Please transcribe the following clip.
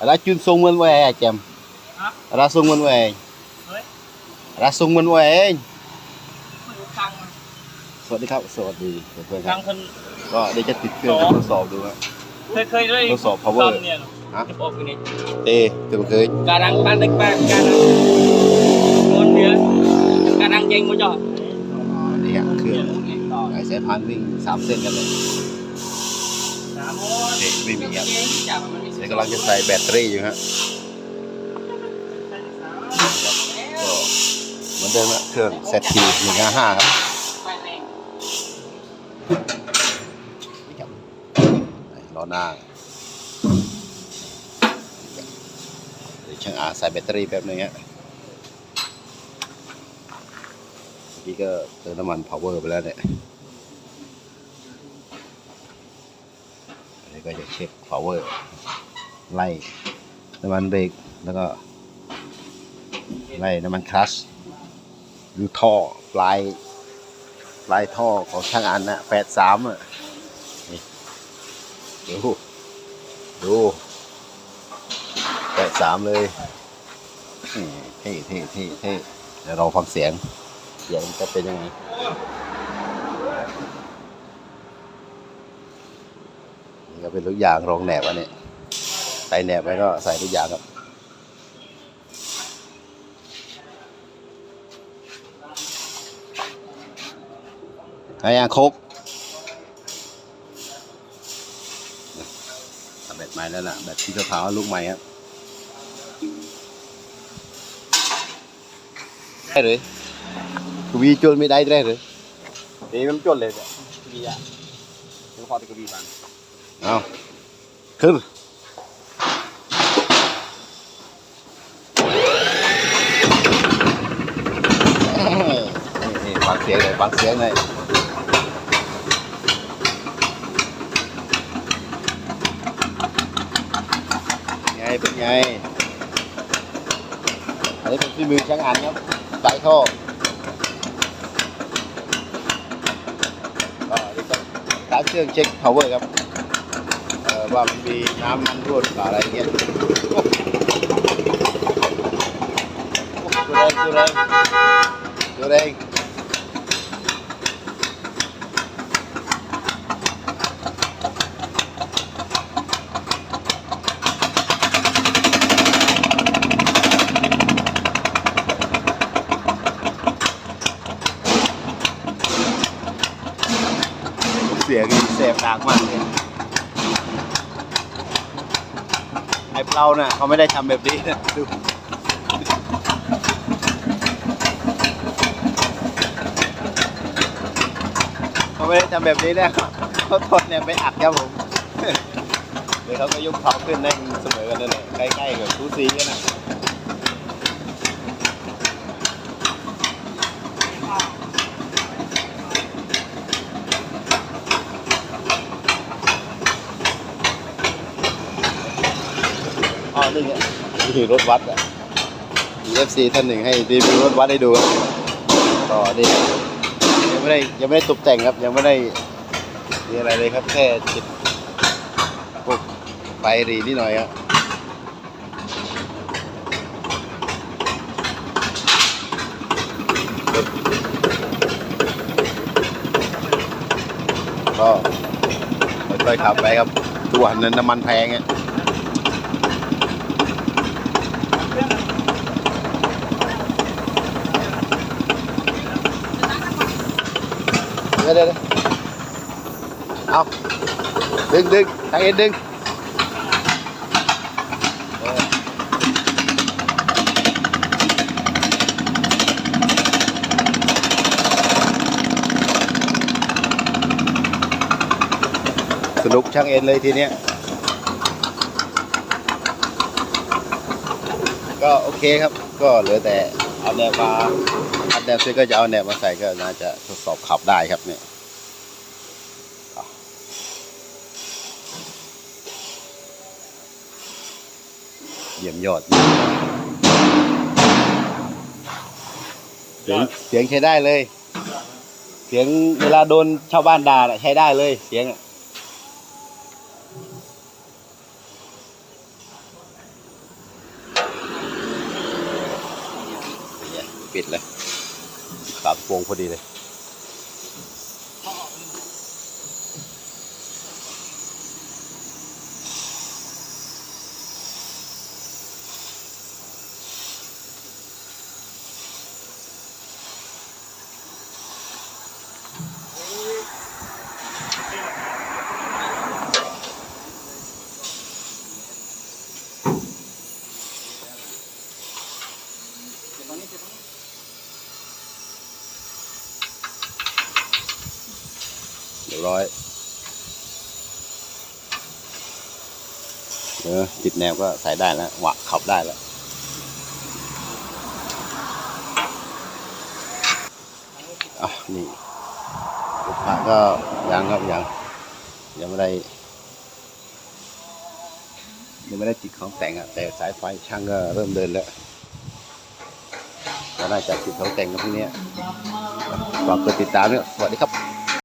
Racun sung mình về chém. Hả? Ra sung mình về. Ơi. Ra sung mình về. ตังสวัสดีครับ สวัสดีเพื่อนๆคตัรังบคนก็เดี๋ยวจะติดเครื่องทดสอบดูครับเคยเคยด้วยทดสอบ power เนี่ยฮะจะบอกอยู่นี่เต้ตัวเคยการังบ้านเด็กบ้านการังนอนเดือนการังเก่งมั้งจ๊ะนี่ฮะเครื่องไอ้สายพานวิ่งสามเส้นกันเลย เด็กไม่มีครับเดี๋ยวกำลังจะใส่แบตเตอรี่อยู่ฮะก็เหมือนเดิมฮะเครื่องเซตทีหนึ่งห้าครับล้อหน้าเดี๋ยวช่างอาใส่แบตเตอรี่แป๊บนึงฮะเมื่อกี้ก็เติมน้ำมัน power ไปแล้วเนี่ย อันนี้ ก็จะเช็ค power ไล่น้ำมันเบรกแล้วก็ ไล่น้ำมันคลัชดูท่อปลายปลายท่อของช่างอันนะแปดสามอะนี่ดูดูแปดสามเลยเท่เท่เท่เท่เดี๋ยวเราฟังเสียง เสียงจะเป็นยังไง ก็เป็นทุกยางรองแหนบอันนี้ใส่แหนบไว้ก็ใส่ทุกยางครับไอ้ยางคกแบตใหม่แล้วล่ะแบตที่เขาเผาลูกใหม่ครับได้เลยกูวีจนไม่ได้ได้เลย Thì em chốt lên đấy. Vì à. Nó khó thì có bị bạn. เอาขึ้นนี่ฟังเสียงเลยฟังเสียงเลยไงเป็นไงอันนี้เป็นที่มือช่างอันครับใส่ท่อก็นี่ก็ตามเครื่องเช็ค power ครับ เอ่อว่ามันมีน้ำมันรั่วหรือเปล่าอะไรเงี้ยโอ้โอ้ดูแรงดูแรงดูแรงเสียงนี่แสบดังมากเลย ไอ้เราเนี่ยเขาไม่ได้ทำแบบนี้นะดูเขาไม่ได้ทำแบบนี้นะเขาทนเนี่ยไปอัดครับผมเดี๋ยวเขาก็ยกเขาขึ้นได้เสมอกันเลยใกล้ๆกับทูซีกันนะ อ๋อนี่งนี่คือรถวัดอะ FC ท่านหนึ่งให้รีวิวรถวัดให้ดูครับต่อนี่ยังไม่ได้ยังไม่ได้ตกแต่งครับยังไม่ได้มีอะไรเลยครับแค่ติดพวกไฟรีนิดหน่อยครับก็ค่อยๆขับไปครับทุกวันนั้นน้ำมันแพงอะ เดี๋ยวเอาดึงดึงทางเอ็นดึงสนุกช่างเอ็นเลยทีเนี้ยก็โอเคครับ ก็เหลือแต่เอาแนวมา แนบซิ่ก็จะเอาแนบมาใส่ก็น่าจะทดสอบขับได้ครับเนี่ยเยี่ยมยอดเสีงเสียงใช้ได้เลย เสียงเวลาโดนชาวบ้านด่าใช้ได้เลยเสียงปิดเลย สากระโปรงพอดีเลย ร้อยเออติดแนวก็ใส่ได้แล้วหวะขับได้แล้วอะนี่ลูกค้าก็ยังครับยังยังไม่ได้ยังไม่ได้ติดของแต่งอะแต่สายไฟช่างก็เริ่มเดินแล้วก็น่าจะติดของแต่งกันพรุ่งนี้ฝากกดติดตามด้วยสวัสดีครับ